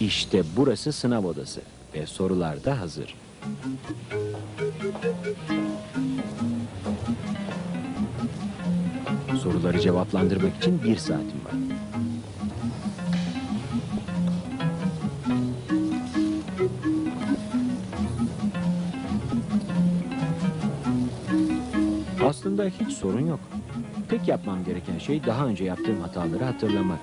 İşte burası sınav odası ve sorular da hazır. Soruları cevaplandırmak için bir saatim var. Aslında hiç sorun yok. Tek yapmam gereken şey daha önce yaptığım hataları hatırlamak.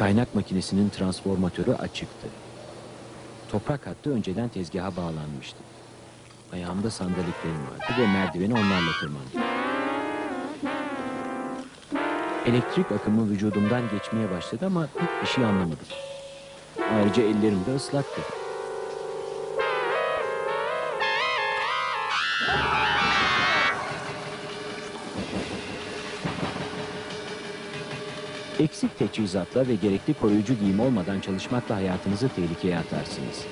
Kaynak makinesinin transformatörü açıktı. Toprak hattı önceden tezgaha bağlanmıştı. Ayağımda sandaliklerim vardı ve merdiveni onlarla tırmandım. Elektrik akımı vücudumdan geçmeye başladı ama hiçbir şey anlamadım. Ayrıca ellerim de ıslaktı. Eksik teçhizatla ve gerekli koruyucu giyim olmadan çalışmakla hayatınızı tehlikeye atarsınız.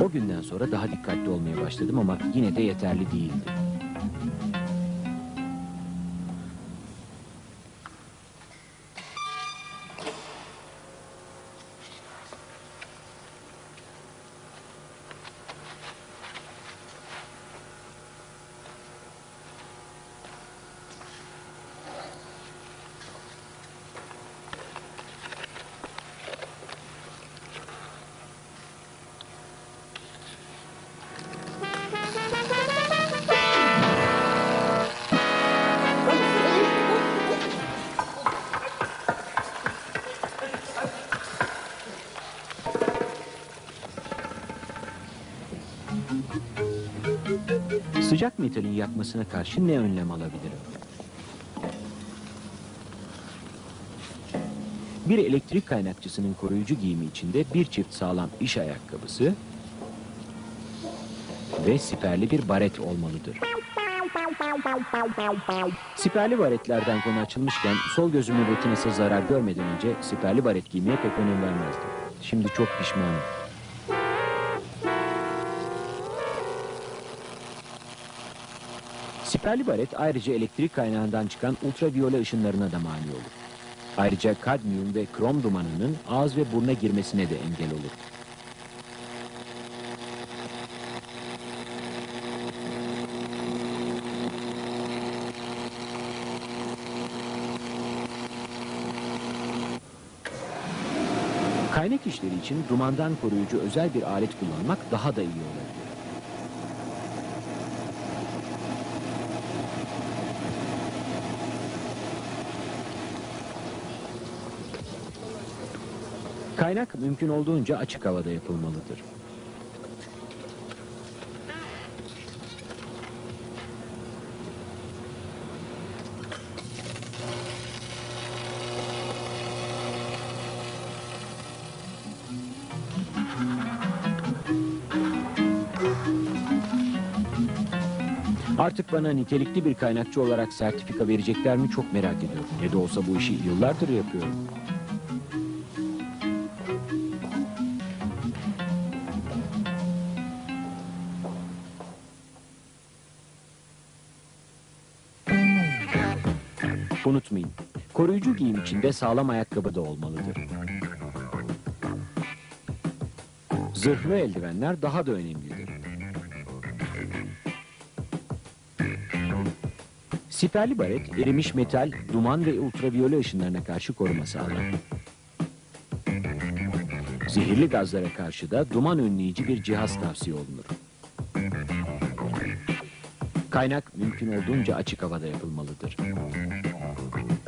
O günden sonra daha dikkatli olmaya başladım ama yine de yeterli değildi. Sıcak metalin yakmasına karşı ne önlem alabilirim? Bir elektrik kaynakçısının koruyucu giyimi içinde bir çift sağlam iş ayakkabısı ve siperli bir baret olmalıdır. Siperli baretlerden konu açılmışken sol gözümün retinası zarar görmeden önce siperli baret giymeye pek önem vermezdim. Şimdi çok pişmanım. Siperli baret ayrıca elektrik kaynağından çıkan ultraviyole ışınlarına da mani olur. Ayrıca kadmiyum ve krom dumanının ağız ve buruna girmesine de engel olur. Kaynak işleri için dumandan koruyucu özel bir alet kullanmak daha da iyi olabilir. Kaynak mümkün olduğunca açık havada yapılmalıdır. Artık bana nitelikli bir kaynakçı olarak sertifika verecekler mi çok merak ediyorum. Ne de olsa bu işi yıllardır yapıyorum. Unutmayın, koruyucu giyim içinde sağlam ayakkabı da olmalıdır. Zırhlı eldivenler daha da önemlidir. Siperli baret, erimiş metal, duman ve ultraviyole ışınlarına karşı koruma sağlar. Zehirli gazlara karşı da duman önleyici bir cihaz tavsiye olunur. Kaynak mümkün olduğunca açık havada yapılmalıdır.